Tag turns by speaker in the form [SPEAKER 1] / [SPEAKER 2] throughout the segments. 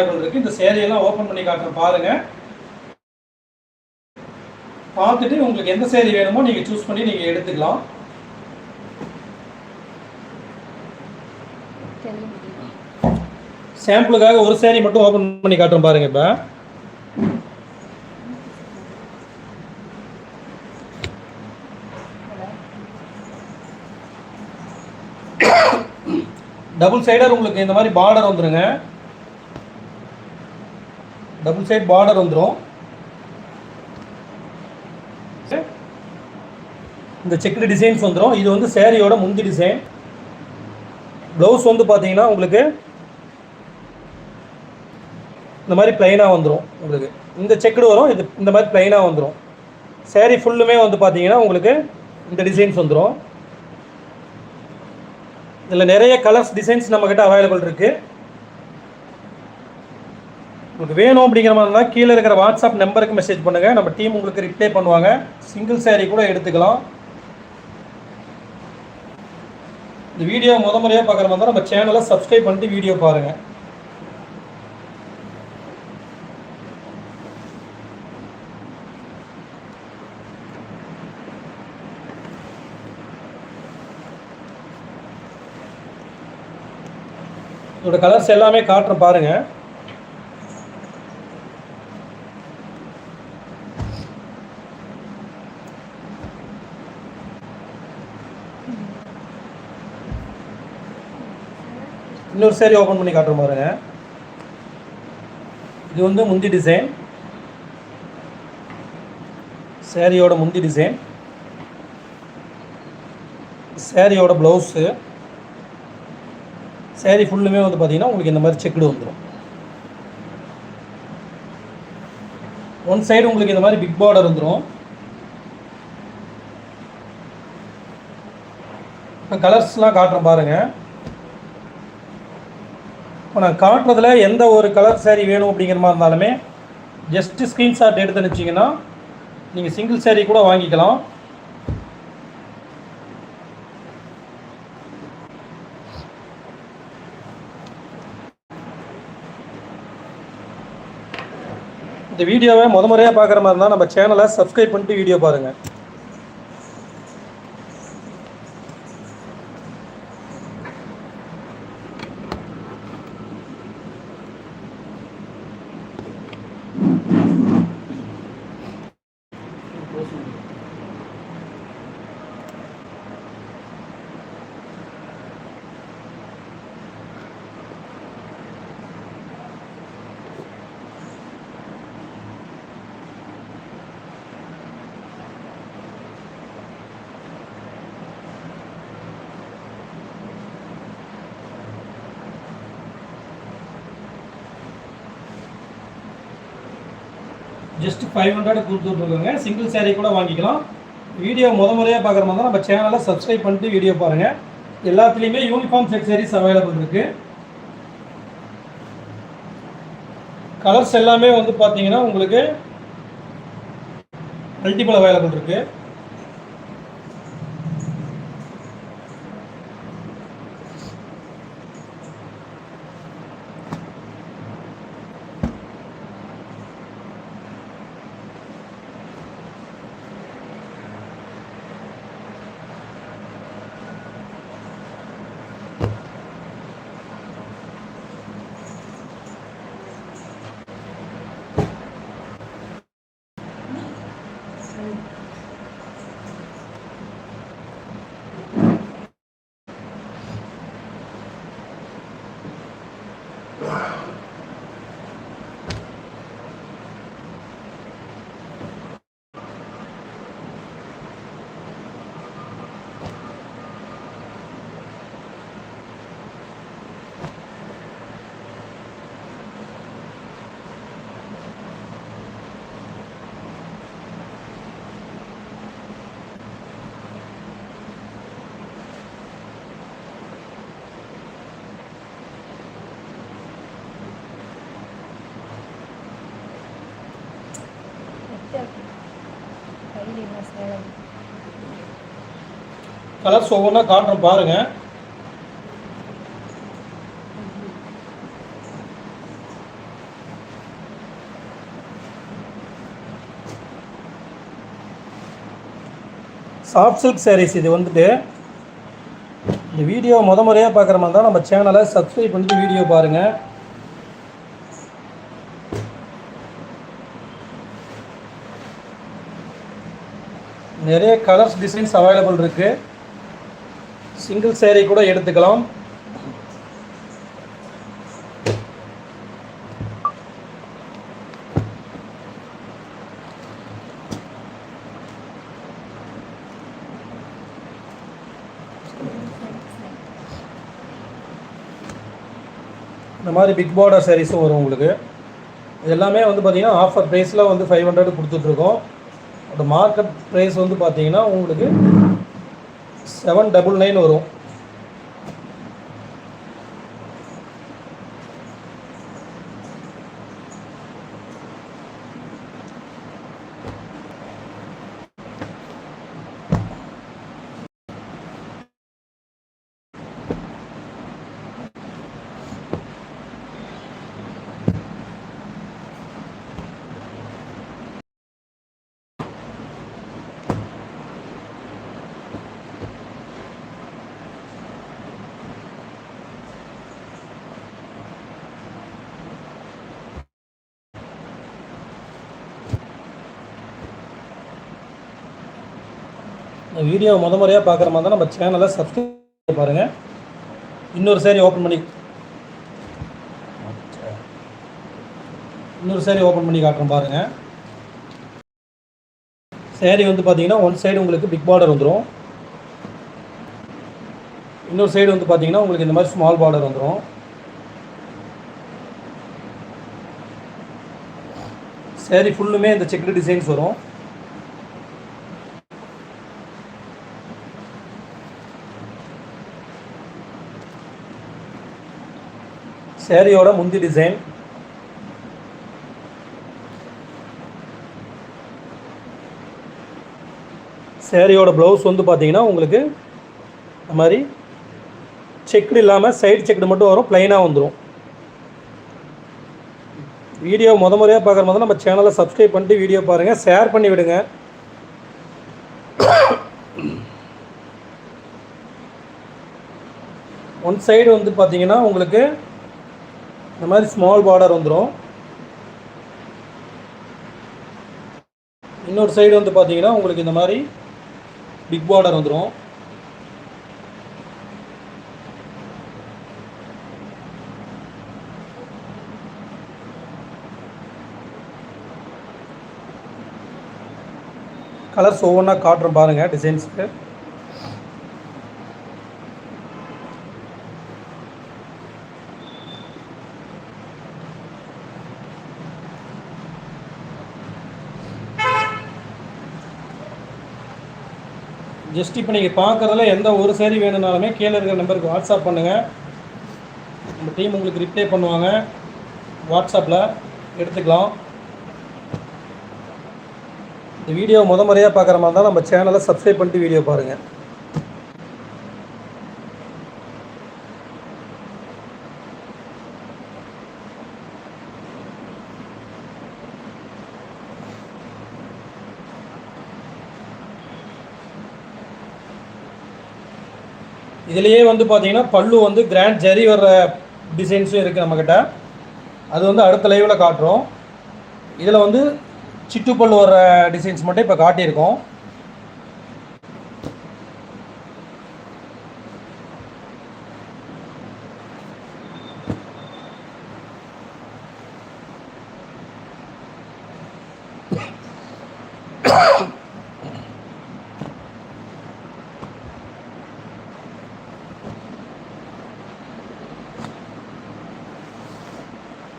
[SPEAKER 1] இருக்கு. இந்த சேரீயெல்லாம் ஓப்பன் பண்ணி காட்டுறேன் பாருங்க. பார்த்துட்டு உங்களுக்கு எந்த சேரீ வேணுமோ நீங்கள் சூஸ் பண்ணி நீங்கள் எடுத்துக்கலாம். சாம்பிளுக்காக ஒரு சேரீ மட்டும் ஓப்பன் பண்ணி காட்டுறேன் பாருங்க இப்போ. டபுள் சைடர் உங்களுக்கு இந்த மாதிரி பார்டர் வந்துருங்க. டபுள் சைட் பார்டர் வந்துடும் இந்த செக்குடு டிசைன்ஸ் வந்துடும் இது வந்து சேரீயோட முந்தி டிசைன் ப்ளவுஸ் வந்து பார்த்தீங்கன்னா உங்களுக்கு இந்த மாதிரி ப்ளைனாக வந்துடும் உங்களுக்கு. இந்த செக்குடு வரும் இது இந்த மாதிரி ப்ளைனாக வந்துடும் சேரீ ஃபுல்லுமே வந்து பார்த்தீங்கன்னா உங்களுக்கு இந்த டிசைன்ஸ் வந்துடும் இதில் நிறைய கலர்ஸ் டிசைன்ஸ் நம்மக்கிட்ட அவைலபிள் இருக்குது உங்களுக்கு வேணும் அப்படிங்கிற மாதிரி இருந்தால் கீழே இருக்கிற வாட்ஸ்அப் நம்பருக்கு மெசேஜ் பண்ணுங்கள் நம்ம டீம் உங்களுக்கு ரிப்ளை பண்ணுவாங்க. சிங்கிள் சேரீ கூட எடுத்துக்கலாம். இந்த வீடியோ முத முறையாக பார்க்குற மாதிரி இருந்தால் நம்ம சேனலை சப்ஸ்கிரைப் பண்ணிட்டு வீடியோ பாருங்கள் இதோட கலர்ஸ் எல்லாமே காட்டுறேன் பாருங்கள் இன்னொரு சேரீ ஓப்பன் பண்ணி காட்டுறேன் பாருங்க. இது வந்து முந்தி டிசைன் சேரீயோட முந்தி டிசைன் சேரீயோட ப்ளவுஸு சேரீ ஃபுல்லுமே வந்து பார்த்தீங்கன்னா உங்களுக்கு இந்த மாதிரி செக்குடு வந்துடும் ஒன் சைடு உங்களுக்கு இந்த மாதிரி பிக் பார்டர் வந்துடும் இப்போ கலர்ஸ்லாம் காட்டுறேன் பாருங்கள் இப்போ நான் காட்டுறதுல எந்த ஒரு கலர் சேரீ வேணும் அப்படிங்கிற மாதிரி இருந்தாலுமே ஜஸ்ட்டு ஸ்க்ரீன்ஷாட் எடுத்து அனுப்பிச்சிங்கன்னா நீங்கள் சிங்கிள் சேரீ கூட வாங்கிக்கலாம். இந்த வீடியோவை முத முறையாக பார்க்குற மாதிரி இருந்தால் நம்ம சேனலை சப்ஸ்கிரைப் பண்ணிட்டு வீடியோ பாருங்கள் ஜஸ்ட் ஃபைவ் ஹண்ட்ரட் கொடுத்துட்ருக்கோங்க. சிங்கிள் சேரீ கூட வாங்கிக்கலாம். வீடியோ முத முறையாக பார்க்குற மாதிரி தான் நம்ம சேனலை சப்ஸ்கிரைப் பண்ணிட்டு வீடியோ பாருங்கள் எல்லாத்துலேயுமே யூனிஃபார்ம் செட் சேரீஸ் அவைலபிள் இருக்குது கலர்ஸ் எல்லாமே வந்து பார்த்தீங்கன்னா உங்களுக்கு மல்டிபிள் அவைலபிள் இருக்குது கலர்ஸ் ஒவ்வொன்றா காட்டுறோம் பாருங்க. சாஃப்ட் சில்க் சாரீஸ் இது வந்துட்டு இந்த வீடியோ முத முறையாக பார்க்குற மாதிரி தான் நம்ம சேனலை சப்ஸ்கிரைப் பண்ணிட்டு வீடியோ பாருங்கள் நிறைய கலர்ஸ் டிசைன்ஸ் அவைலபிள் இருக்குது சிங்கிள் சேரீ கூட எடுத்துக்கலாம். இந்த மாதிரி பிக் பார்டர் சாரீஸும் வரும் உங்களுக்கு. எல்லாமே வந்து பார்த்தீங்கன்னா ஆஃபர் ப்ரைஸில் வந்து ஃபைவ் ஹண்ட்ரட் கொடுத்துட்ருக்கோம் மார்க்கெட் ப்ரைஸ் வந்து பார்த்தீங்கன்னா உங்களுக்கு செவன் டபுள் நைன் வரும். இந்த வீடியோ முத முறையாக பார்க்குற மாதிரி தான் நம்ம சேனலை சப்ஸ்கிரைப் பாருங்கள் இன்னொரு சேரீ ஓப்பன் பண்ணி இன்னொரு saree ஓப்பன் பண்ணி காட்டுறோம் பாருங்கள் சேரீ வந்து பார்த்தீங்கன்னா ஒன் சைடு உங்களுக்கு பிக் பார்டர் வந்துடும் இன்னொரு சைடு வந்து பார்த்தீங்கன்னா உங்களுக்கு இந்த மாதிரி ஸ்மால் பார்டர் வந்துடும் சேரீ ஃபுல்லுமே இந்த செக்டு டிசைன்ஸ் வரும். சேரீயோட முந்தி டிசைன் சேரீயோட ப்ளவுஸ் வந்து பார்த்தீங்கன்னா உங்களுக்கு இந்த மாதிரி செக்குடு இல்லாமல் சைடு செக்குடு மட்டும் வரும் ப்ளைனாக வந்துடும் வீடியோ முத முறையாக பார்க்குற மாதிரி நம்ம சேனலை சப்ஸ்கிரைப் பண்ணிட்டு வீடியோ பாருங்கள் ஷேர் பண்ணி விடுங்க. ஒன் சைடு வந்து பார்த்தீங்கன்னா உங்களுக்கு இந்த மாதிரி ஸ்மால் பார்டர் வந்துடும் இன்னொரு சைடு வந்து பார்த்தீங்கன்னா உங்களுக்கு இந்த மாதிரி பிக் பார்டர் வந்துடும் கலர்ஸ் ஒவ்வொன்றா காட்டுறோம் பாருங்கள் டிசைன்ஸுக்கு ஜஸ்ட் இப்போ நீங்கள் பார்க்குறதுல எந்த ஒரு சேரீ வேணும்னாலுமே கீழே இருக்கிற நம்பருக்கு வாட்ஸ்அப் பண்ணுங்கள் நம்ம டீம் உங்களுக்கு ரிப்ளை பண்ணுவாங்க. வாட்ஸ்அப்பில் எடுத்துக்கலாம். இந்த வீடியோ முத முறையாக பார்க்குற மாதிரி தான் நம்ம சேனலை சப்ஸ்கிரைப் பண்ணிட்டு வீடியோ பாருங்கள் இதுலேயே வந்து பார்த்தீங்கன்னா பல்லு வந்து கிராண்ட் ஜெரி வர்ற டிசைன்ஸும் இருக்குது நம்மக்கிட்ட அது வந்து அடுத்த லைவில் காட்டுறோம். இதில் வந்து சிட்டு பல்லு வர்ற டிசைன்ஸ் மட்டும் இப்போ காட்டியிருக்கோம்.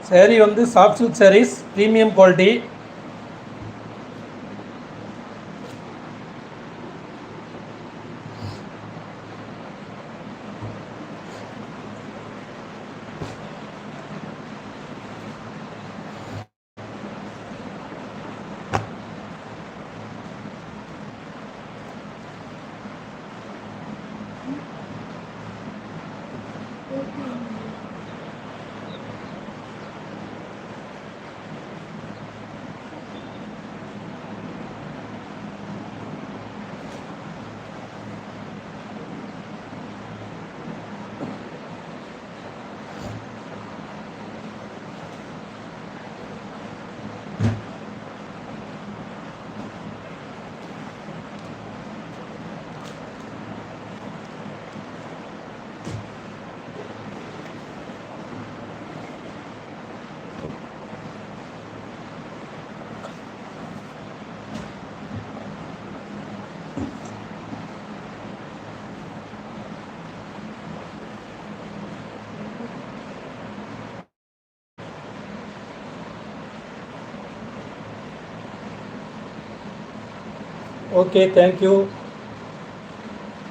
[SPEAKER 1] சேரீ வந்து soft silk saris premium quality okay thank you